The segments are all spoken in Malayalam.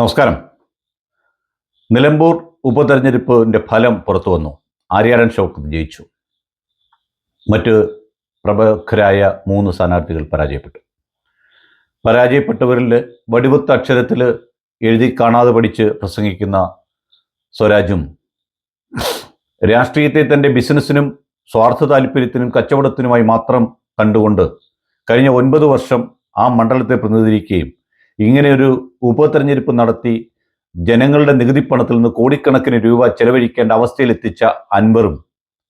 നമസ്കാരം. നിലമ്പൂർ ഉപതെരഞ്ഞെടുപ്പിന്റെ ഫലം പുറത്തു വന്നു. ആര്യാടൻ ഷൗക്കത്ത് ജയിച്ചു. മറ്റ് പ്രമുഖരായ മൂന്ന് സ്ഥാനാർത്ഥികൾ പരാജയപ്പെട്ടു. പരാജയപ്പെട്ടവരിൽ വടിവത്ത അക്ഷരത്തിൽ എഴുതി കാണാതെ പഠിച്ച് പ്രസംഗിക്കുന്ന സ്വരാജും രാഷ്ട്രീയത്തെ തന്റെ ബിസിനസ്സിനും സ്വാർത്ഥ താല്പര്യത്തിനും കച്ചവടത്തിനുമായി മാത്രം കണ്ടുകൊണ്ട് കഴിഞ്ഞ ഒൻപത് വർഷം ആ മണ്ഡലത്തെ പ്രതിനിധീകരിക്കുകയും ഇങ്ങനെ ഒരു ഉപതെരഞ്ഞെടുപ്പ് നടത്തി ജനങ്ങളുടെ നികുതി പണത്തിൽ നിന്ന് കോടിക്കണക്കിന് രൂപ ചെലവഴിക്കേണ്ട അവസ്ഥയിലെത്തിച്ച അൻവറും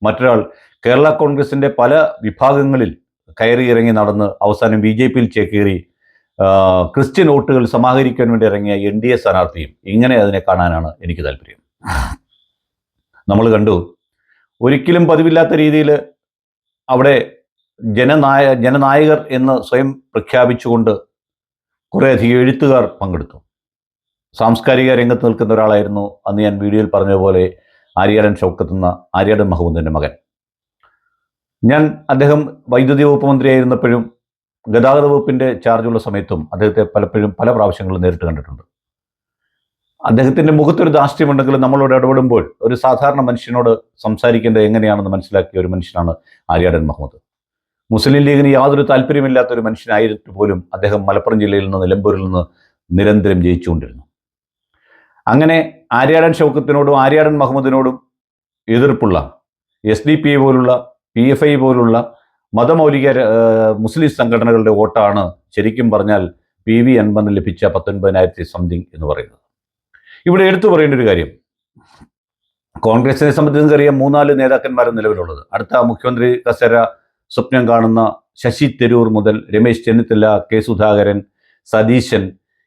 മറ്റൊരാൾ കേരള കോൺഗ്രസിന്റെ പല വിഭാഗങ്ങളിൽ കയറി ഇറങ്ങി നടന്ന് അവസാനം ബി ജെ പിയിൽ ചേക്കേറി ക്രിസ്ത്യൻ വോട്ടുകൾ സമാഹരിക്കാൻ വേണ്ടി ഇറങ്ങിയ എൻ ഡി എ സ്ഥാനാർത്ഥിയും ഇങ്ങനെ അതിനെ കാണാനാണ് എനിക്ക് താല്പര്യം. നമ്മൾ കണ്ടു ഒരിക്കലും പതിവില്ലാത്ത രീതിയിൽ അവിടെ ജനനായ ജനനായകർ എന്ന് സ്വയം പ്രഖ്യാപിച്ചുകൊണ്ട് കുറേയധികം എഴുത്തുകാർ പങ്കെടുത്തു. സാംസ്കാരിക രംഗത്ത് നിൽക്കുന്ന ഒരാളായിരുന്നു അന്ന് ഞാൻ വീഡിയോയിൽ പറഞ്ഞതുപോലെ ആര്യാടൻ ഷൗക്കത്ത് എന്ന ആര്യാടൻ മഹമ്മൂദിന്റെ മകൻ. ഞാൻ അദ്ദേഹം വൈദ്യുതി വകുപ്പ് മന്ത്രിയായിരുന്നപ്പോഴും ഗതാഗത വകുപ്പിന്റെ ചാർജുള്ള സമയത്തും അദ്ദേഹത്തെ പലപ്പോഴും പല പ്രാവശ്യങ്ങളും നേരിട്ട് കണ്ടിട്ടുണ്ട്. അദ്ദേഹത്തിന്റെ മുഖത്തൊരു ധാർഷ്ട്യമുണ്ടെങ്കിലും നമ്മളോട് ഇടപെടുമ്പോൾ ഒരു സാധാരണ മനുഷ്യനോട് സംസാരിക്കേണ്ടത് എങ്ങനെയാണെന്ന് മനസ്സിലാക്കിയ ഒരു മനുഷ്യനാണ് ആര്യാടൻ മുഹമ്മദ് മുസ്ലിം ലീഗിന് യാതൊരു താല്പര്യമില്ലാത്ത ഒരു മനുഷ്യനായിട്ട് പോലും അദ്ദേഹം മലപ്പുറം ജില്ലയിൽ നിന്ന് നിലമ്പൂരിൽ നിന്ന് നിരന്തരം ജയിച്ചുകൊണ്ടിരുന്നു. അങ്ങനെ ആര്യാടൻ ഷൗക്കത്തിനോടും ആര്യാടൻ മുഹമ്മദിനോടും എതിർപ്പുള്ള എസ് ഡി പി പോലുള്ള പി എഫ് ഐ പോലുള്ള മതമൗലിക മുസ്ലിം സംഘടനകളുടെ വോട്ടാണ് ശരിക്കും പറഞ്ഞാൽ പി വി അൻപതിന് ലഭിച്ച പത്തൊൻപതിനായിരത്തി സംതിങ് എന്ന് പറയുന്നത്. ഇവിടെ എടുത്തു പറയേണ്ട ഒരു കാര്യം. കോൺഗ്രസിനെ സംബന്ധിച്ച് നിങ്ങൾക്കറിയാം മൂന്നാൽ നേതാക്കന്മാരും നിലവിലുള്ളത്. അടുത്ത മുഖ്യമന്ത്രി കസേര സ്വപ്നം കാണുന്ന ശശി തരൂർ മുതൽ രമേശ് ചെന്നിത്തല കെ സുധാകരൻ സതീശൻ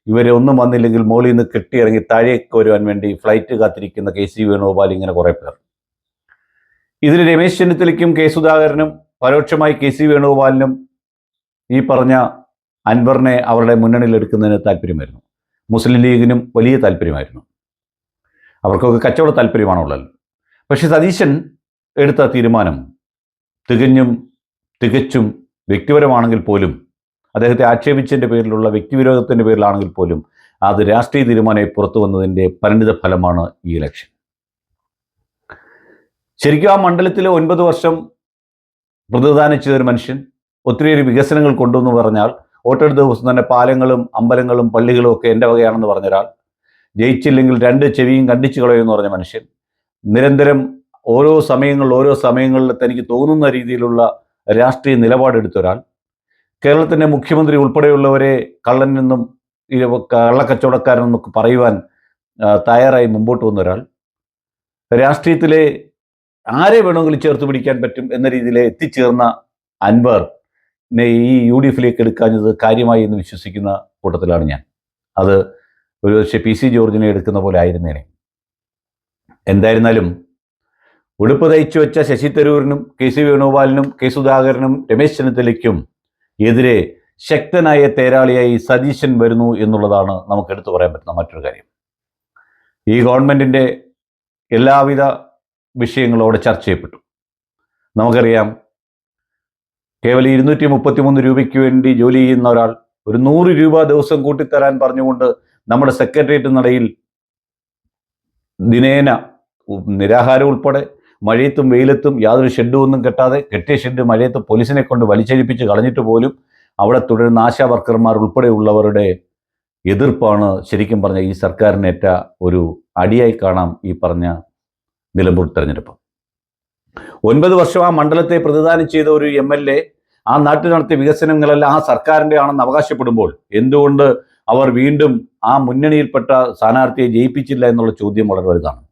ഇവരെ ഒന്നും വന്നില്ലെങ്കിൽ മോളിൽ നിന്ന് കെട്ടിയിറങ്ങി താഴേക്ക് വരുവാൻ വേണ്ടി ഫ്ലൈറ്റ് കാത്തിരിക്കുന്ന കെ സി വേണുഗോപാൽ ഇങ്ങനെ കുറേ പേർ. ഇതിൽ രമേശ് ചെന്നിത്തലയ്ക്കും കെ സുധാകരനും പരോക്ഷമായി കെ സി വേണുഗോപാലിനും ഈ പറഞ്ഞ അൻവറിനെ അവരുടെ മുന്നണിയിൽ എടുക്കുന്നതിന് താല്പര്യമായിരുന്നു. മുസ്ലിം ലീഗിനും വലിയ താല്പര്യമായിരുന്നു. അവർക്കൊക്കെ കച്ചവട താല്പര്യമാണുള്ളത്. പക്ഷേ സതീശൻ എടുത്ത തീരുമാനം തികഞ്ഞും തികച്ചും വ്യക്തിപരമാണെങ്കിൽ പോലും അദ്ദേഹത്തെ ആക്ഷേപിച്ചതിന്റെ പേരിലുള്ള വ്യക്തിവിരോധത്തിന്റെ പേരിലാണെങ്കിൽ പോലും അത് രാഷ്ട്രീയ തീരുമാനമായി പുറത്തു വന്നതിന്റെ പരിണിത ഫലമാണ് ഈ ഇലക്ഷൻ ശരിക്കും ആ മണ്ഡലത്തിലെ ഒൻപത് വർഷം പ്രതിദാനം ചെയ്തൊരു മനുഷ്യൻ ഒത്തിരിയേറെ വികസനങ്ങൾ കൊണ്ടുവന്ന് പറഞ്ഞാൽ വോട്ടെടുത്ത ദിവസം തന്നെ പാലങ്ങളും അമ്പലങ്ങളും പള്ളികളും ഒക്കെ എന്റെ വകയാണെന്ന് പറഞ്ഞ ഒരാൾ ജയിച്ചില്ലെങ്കിൽ രണ്ട് ചെവിയും കണ്ടിച്ചു കളയുമെന്ന് പറഞ്ഞ മനുഷ്യൻ നിരന്തരം ഓരോ സമയങ്ങളിൽ ഓരോ സമയങ്ങളിൽ തനിക്ക് തോന്നുന്ന രീതിയിലുള്ള രാഷ്ട്രീയ നിലപാടെടുത്ത ഒരാൾ കേരളത്തിന്റെ മുഖ്യമന്ത്രി ഉൾപ്പെടെയുള്ളവരെ കള്ളൻ നിന്നും ഈ കള്ളക്കച്ചവടക്കാരെന്നൊക്കെ പറയുവാൻ തയ്യാറായി മുമ്പോട്ട് വന്ന ഒരാൾ രാഷ്ട്രീയത്തിലെ ആരെ വേണമെങ്കിലും ചേർത്ത് പിടിക്കാൻ പറ്റും എന്ന രീതിയിൽ എത്തിച്ചേർന്ന അൻവർ ഈ യു ഡി എഫിലേക്ക് എടുക്കാഞ്ഞത് കാര്യമായി എന്ന് വിശ്വസിക്കുന്ന കൂട്ടത്തിലാണ് ഞാൻ. അത് ഒരു പക്ഷേ പി സി ജോർജിനെ എടുക്കുന്ന പോലെ ആയിരുന്നേനെ. എന്തായിരുന്നാലും ഉടുപ്പ് തയ്ച്ചു വെച്ച ശശി തരൂരിനും കെ സി വേണുഗോപാലിനും കെ സുധാകരനും രമേശ് ചെന്നിത്തലയ്ക്കും എതിരെ ശക്തനായ തേരാളിയായി സതീശൻ വരുന്നു എന്നുള്ളതാണ് നമുക്ക് എടുത്തു പറയാൻ പറ്റുന്ന മറ്റൊരു കാര്യം. ഈ ഗവൺമെന്റിന്റെ എല്ലാവിധ വിഷയങ്ങളും അവിടെ ചർച്ച ചെയ്യപ്പെട്ടു. നമുക്കറിയാം കേവലം ഇരുന്നൂറ്റി മുപ്പത്തി മൂന്ന് രൂപയ്ക്ക് വേണ്ടി ജോലി ചെയ്യുന്ന ഒരാൾ ഒരു നൂറ് രൂപ ദിവസം കൂട്ടിത്തരാൻ പറഞ്ഞുകൊണ്ട് നമ്മുടെ സെക്രട്ടേറിയറ്റ് നടയിൽ ദിനേന നിരാഹാരം ഉൾപ്പെടെ മഴയത്തും വെയിലത്തും യാതൊരു ഷെഡും ഒന്നും കെട്ടാതെ കെട്ടിയ ഷെഡ് മഴയത്ത് പോലീസിനെ കൊണ്ട് വലിച്ചഴിപ്പിച്ച് കളഞ്ഞിട്ട് പോലും അവിടെ തുടരുന്ന ആശാ വർക്കർമാർ ഉൾപ്പെടെയുള്ളവരുടെ എതിർപ്പാണ് ശരിക്കും പറഞ്ഞ ഈ സർക്കാരിനേറ്റ ഒരു അടിയായി കാണാം ഈ പറഞ്ഞ നിലമ്പൂർ തെരഞ്ഞെടുപ്പ്. ഒൻപത് വർഷം ആ മണ്ഡലത്തെ പ്രതിദാനം ചെയ്ത ഒരു എം എൽ എ ആ നാട്ടിൽ നടത്തിയ വികസനങ്ങളെല്ലാം ആ സർക്കാരിന്റെ ആണെന്ന് അവകാശപ്പെടുമ്പോൾ എന്തുകൊണ്ട് അവർ വീണ്ടും ആ മുന്നണിയിൽപ്പെട്ട സ്ഥാനാർത്ഥിയെ ജയിപ്പിച്ചില്ല എന്നുള്ള ചോദ്യം വളരെ വലുതാണ്.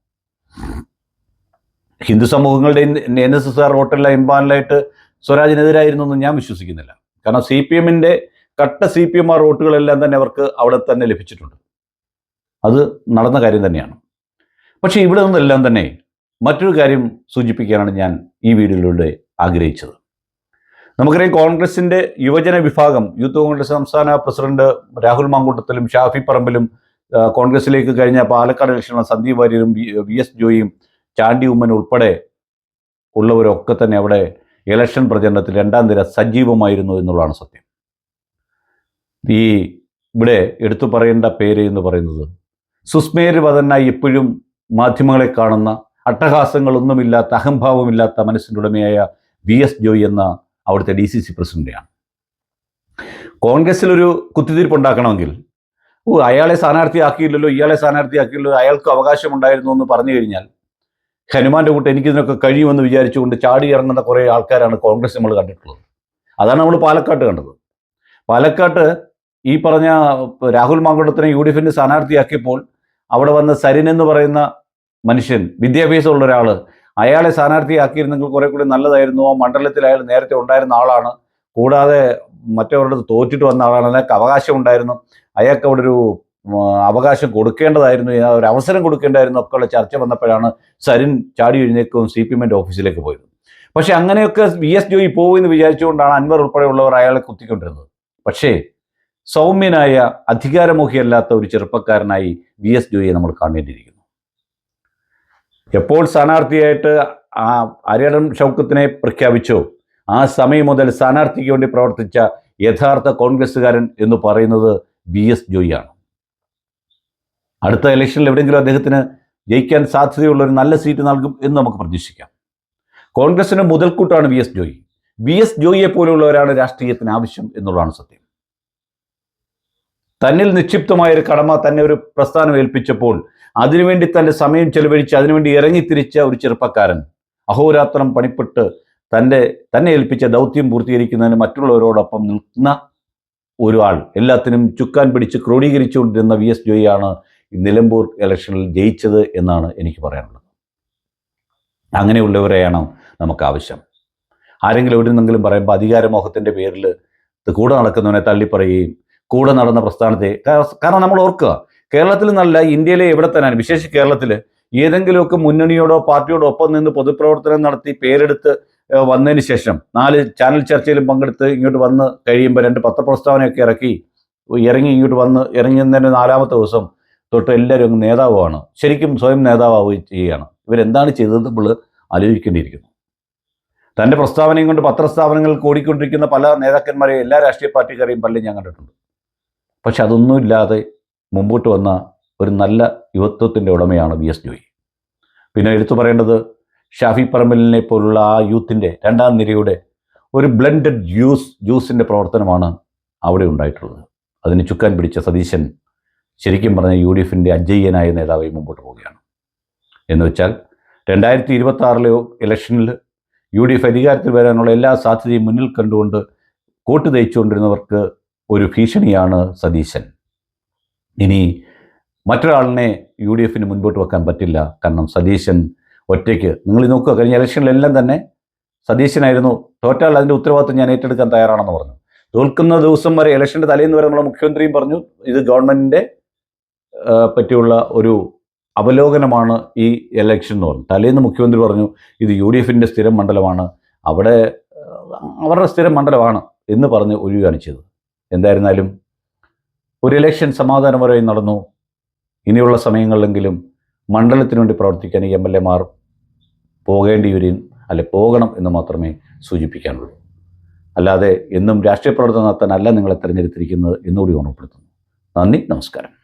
ഹിന്ദു സമൂഹങ്ങളുടെ എൻ എസ് എസ് ആർ വോട്ടെല്ലാം എംപാനലായിട്ട് സ്വരാജിനെതിരായിരുന്നു എന്ന് ഞാൻ വിശ്വസിക്കുന്നില്ല. കാരണം സി പി എമ്മിന്റെ കട്ട സി പി എം ആർ വോട്ടുകളെല്ലാം തന്നെ അവർക്ക് അവിടെ തന്നെ ലഭിച്ചിട്ടുണ്ട്. അത് നടന്ന കാര്യം തന്നെയാണ്. പക്ഷേ ഇവിടെ നിന്നെല്ലാം തന്നെ മറ്റൊരു കാര്യം സൂചിപ്പിക്കാനാണ് ഞാൻ ഈ വീഡിയോയിലൂടെ ആഗ്രഹിച്ചത്. നമുക്കറിയാം കോൺഗ്രസിന്റെ യുവജന വിഭാഗം യൂത്ത് കോൺഗ്രസ് സംസ്ഥാന പ്രസിഡന്റ് രാഹുൽ മാങ്കൂട്ടത്തിലും ഷാഫി പറമ്പിലും കോൺഗ്രസിലേക്ക് കഴിഞ്ഞ പാലക്കാട് ഇലക്ഷനിൽ സന്ദീപ് വാര്യരും വി എസ് ജോയിയും ചാണ്ടി ഉമ്മൻ ഉൾപ്പെടെ ഉള്ളവരൊക്കെ തന്നെ അവിടെ ഇലക്ഷൻ പ്രചരണത്തിൽ രണ്ടാം നിര സജീവമായിരുന്നു എന്നുള്ളതാണ് സത്യം. ഈ ഇവിടെ എടുത്തു പറയേണ്ട പേര് എന്ന് പറയുന്നത് സുസ്മേരവതനായി ഇപ്പോഴും മാധ്യമങ്ങളെ കാണുന്ന അട്ടഹാസങ്ങളൊന്നുമില്ലാത്ത അഹംഭാവമില്ലാത്ത മനസ്സിന്റെ ഉടമയായ വി എസ് ജോയ് എന്ന അവിടുത്തെ ഡി സി സി പ്രസിഡന്റാണ് കോൺഗ്രസിലൊരു കുത്തിത്തിരിപ്പുണ്ടാക്കണമെങ്കിൽ ഓ അയാളെ സ്ഥാനാർത്ഥിയാക്കിയില്ലല്ലോ ഇയാളെ സ്ഥാനാർത്ഥിയാക്കിയില്ലല്ലോ അയാൾക്ക് അവകാശമുണ്ടായിരുന്നു എന്ന് പറഞ്ഞു കഴിഞ്ഞാൽ ഹനുമാന്റെ കൂട്ട് എനിക്കിതിനൊക്കെ കഴിയുമെന്ന് വിചാരിച്ചുകൊണ്ട് ചാടി ഇറങ്ങുന്ന കുറേ ആൾക്കാരാണ് കോൺഗ്രസ് നമ്മൾ കണ്ടിട്ടുള്ളത്. അതാണ് നമ്മൾ പാലക്കാട്ട് കണ്ടത്. പാലക്കാട്ട് ഈ പറഞ്ഞ രാഹുൽ മാങ്കുളത്തിനെ യു ഡി എഫിന്റെ സ്ഥാനാർത്ഥിയാക്കിയപ്പോൾ അവിടെ വന്ന സരിൻ എന്ന് പറയുന്ന മനുഷ്യൻ വിദ്യാഭ്യാസമുള്ള ഒരാൾ അയാളെ സ്ഥാനാർത്ഥിയാക്കിയിരുന്നെങ്കിൽ കുറെ കൂടി നല്ലതായിരുന്നു. ആ മണ്ഡലത്തിൽ അയാൾ നേരത്തെ ഉണ്ടായിരുന്ന ആളാണ്. കൂടാതെ മറ്റവരുടെ തോറ്റിട്ട് വന്ന ആളാണ്. അയാൾക്ക് അവകാശം ഉണ്ടായിരുന്നു അയാൾക്ക് അവിടെ ഒരു അവകാശം കൊടുക്കേണ്ടതായിരുന്നു ഒരു അവസരം കൊടുക്കേണ്ടായിരുന്നു ഒക്കെയുള്ള ചർച്ച വന്നപ്പോഴാണ് സരിൻ ചാടി എഴുന്നേക്കും സി പി എമ്മിന്റെ ഓഫീസിലേക്ക് പോയത്. പക്ഷേ അങ്ങനെയൊക്കെ വി എസ് ജോയി പോകുമെന്ന് വിചാരിച്ചുകൊണ്ടാണ് അൻവർ ഉൾപ്പെടെയുള്ളവർ അയാളെ കുത്തിക്കൊണ്ടിരുന്നത്. പക്ഷേ സൗമ്യനായ അധികാരമോഹിയല്ലാത്ത ഒരു ചെറുപ്പക്കാരനായി വി എസ് ജോയിയെ നമ്മൾ കാണേണ്ടിയിരിക്കുന്നു. എപ്പോൾ സ്ഥാനാർത്ഥിയായിട്ട് ആ അരടൻ ഷൗക്കത്തിനെ പ്രഖ്യാപിച്ചോ ആ സമയം മുതൽ സ്ഥാനാർത്ഥിക്ക് വേണ്ടി പ്രവർത്തിച്ച യഥാർത്ഥ കോൺഗ്രസ്സുകാരൻ എന്ന് പറയുന്നത് വി എസ് ജോയിയാണ്. അടുത്ത ഇലക്ഷനിൽ എവിടെയെങ്കിലും അദ്ദേഹത്തിന് ജയിക്കാൻ സാധ്യതയുള്ള ഒരു നല്ല സീറ്റ് നൽകും എന്ന് നമുക്ക് പ്രതീക്ഷിക്കാം. കോൺഗ്രസിന് മുതൽക്കൂട്ടാണ് V S Joy. V S ജോയിയെ പോലെയുള്ളവരാണ് രാഷ്ട്രീയത്തിന് ആവശ്യം എന്നുള്ളതാണ് സത്യം. തന്നിൽ നിക്ഷിപ്തമായ ഒരു കടമ തന്നെ ഒരു പ്രസ്ഥാനം ഏൽപ്പിച്ചപ്പോൾ അതിനുവേണ്ടി തന്റെ സമയം ചെലവഴിച്ച് അതിനുവേണ്ടി ഇറങ്ങിത്തിരിച്ച ഒരു ചെറുപ്പക്കാരൻ അഹോരാത്രം പണിപ്പെട്ട് തന്റെ തന്നെ ഏൽപ്പിച്ച ദൗത്യം പൂർത്തീകരിക്കുന്നതിന് മറ്റുള്ളവരോടൊപ്പം നിൽക്കുന്ന ഒരാൾ എല്ലാത്തിനും ചുക്കാൻ പിടിച്ച് ക്രോഡീകരിച്ചുകൊണ്ടിരുന്ന വി എസ് ജോയിയാണ് നിലമ്പൂർ ഇലക്ഷനിൽ ജയിച്ചത് എന്നാണ് എനിക്ക് പറയാനുള്ളത്. അങ്ങനെയുള്ളവരെയാണ് നമുക്ക് ആവശ്യം ആരെങ്കിലും എവിടെ നിന്നെങ്കിലും പറയുമ്പോൾ അധികാരമോഹത്തിന്റെ പേരിൽ കൂടെ നടക്കുന്നവനെ തള്ളിപ്പറയുകയും കൂടെ നടന്ന പ്രസ്ഥാനത്തെ കാരണം നമ്മൾ ഓർക്കുക കേരളത്തിൽ നല്ല ഇന്ത്യയിലെ എവിടെ തന്നെയാണ് വിശേഷിച്ച് കേരളത്തിൽ ഏതെങ്കിലുമൊക്കെ മുന്നണിയോടോ പാർട്ടിയോടോ ഒപ്പം നിന്ന് പൊതുപ്രവർത്തനം നടത്തി പേരെടുത്ത് വന്നതിന് ശേഷം നാല് ചാനൽ ചർച്ചയിലും പങ്കെടുത്ത് ഇങ്ങോട്ട് വന്ന് കഴിയുമ്പോൾ രണ്ട് പത്രപ്രസ്താവനയൊക്കെ ഇറക്കി ഇറങ്ങി ഇങ്ങോട്ട് വന്ന് ഇറങ്ങുന്നതിന്റെ നാലാമത്തെ ദിവസം തൊട്ട് എല്ലാവരും അങ്ങ് നേതാവാണ് ശരിക്കും സ്വയം നേതാവുകയും ചെയ്യുകയാണ്. ഇവരെന്താണ് ചെയ്തതെന്ന് നമ്മൾ ആലോചിക്കേണ്ടിയിരിക്കുന്നു. തന്റെ പ്രസ്താവനയും കൊണ്ട് പത്രസ്ഥാപനങ്ങളിൽ കൂടിക്കൊണ്ടിരിക്കുന്ന പല നേതാക്കന്മാരെയും എല്ലാ രാഷ്ട്രീയ പാർട്ടിക്കാരെയും പലരും ഞാൻ കണ്ടിട്ടുണ്ട്. പക്ഷെ അതൊന്നുമില്ലാതെ മുമ്പോട്ട് വന്ന ഒരു നല്ല യുവത്വത്തിന്റെ ഉടമയാണ് വി. എസ്. ജോയി. പിന്നെ എടുത്തു പറയേണ്ടത് ഷാഫി പറമ്പലിനെ പോലുള്ള ആ യൂത്തിന്റെ രണ്ടാം നിരയുടെ ഒരു ബ്ലെൻഡഡ് ജ്യൂസ് ജ്യൂസിന്റെ പ്രവർത്തനമാണ് അവിടെ ഉണ്ടായിട്ടുള്ളത്. അതിന് ചുക്കാൻ പിടിച്ച സതീശൻ ശരിക്കും പറഞ്ഞാൽ യു ഡി എഫിന്റെ അജയ്യനായ നേതാവായി മുമ്പോട്ട് പോവുകയാണ്. എന്ന് വെച്ചാൽ രണ്ടായിരത്തി ഇരുപത്തി ആറിലെ ഇലക്ഷനിൽ യു ഡി എഫ് അധികാരത്തിൽ വരാനുള്ള എല്ലാ സാധ്യതയും മുന്നിൽ കണ്ടുകൊണ്ട് കോട്ട് തയ്ച്ചുകൊണ്ടിരുന്നവർക്ക് ഒരു ഭീഷണിയാണ് സതീശൻ. ഇനി മറ്റൊരാളിനെ യു ഡി എഫിന് മുൻപോട്ട് വെക്കാൻ പറ്റില്ല. കാരണം സതീശൻ ഒറ്റയ്ക്ക് നിങ്ങൾ നോക്കുക കഴിഞ്ഞ ഇലക്ഷനിലെല്ലാം തന്നെ സതീശനായിരുന്നു. തോറ്റാൽ അതിന്റെ ഉത്തരവാദിത്വം ഞാൻ ഏറ്റെടുക്കാൻ തയ്യാറാണെന്ന് പറഞ്ഞു. തോൽക്കുന്ന ദിവസം വരെ ഇലക്ഷന്റെ തലേന്ന് വരെ നമ്മുടെ മുഖ്യമന്ത്രിയും പറഞ്ഞു ഇത് ഗവൺമെന്റിന്റെ പറ്റിയുള്ള ഒരു അവലോകനമാണ് ഈ എലക്ഷൻ എന്ന് പറഞ്ഞു തലേന്ന് മുഖ്യമന്ത്രി പറഞ്ഞു ഇത് യു ഡി എഫിന്റെ സ്ഥിരം മണ്ഡലമാണ് അവിടെ അവരുടെ സ്ഥിരം മണ്ഡലമാണ് എന്ന് പറഞ്ഞ് ഒഴിയുകയാണ് ചെയ്തത്. എന്തായിരുന്നാലും ഒരു ഇലക്ഷൻ സമാധാനപരമായി നടന്നു. ഇനിയുള്ള സമയങ്ങളിലെങ്കിലും മണ്ഡലത്തിന് വേണ്ടി പ്രവർത്തിക്കാൻ എം എൽ എമാർ പോകേണ്ടി വരും അല്ലെ പോകണം എന്ന് മാത്രമേ സൂചിപ്പിക്കാനുള്ളൂ. അല്ലാതെ എന്നും രാഷ്ട്രീയ പ്രവർത്തനം നടത്താനല്ല നിങ്ങളെ തിരഞ്ഞെടുത്തിരിക്കുന്നത് എന്നുകൂടി ഓർമ്മപ്പെടുത്തുന്നു. നന്ദി നമസ്കാരം.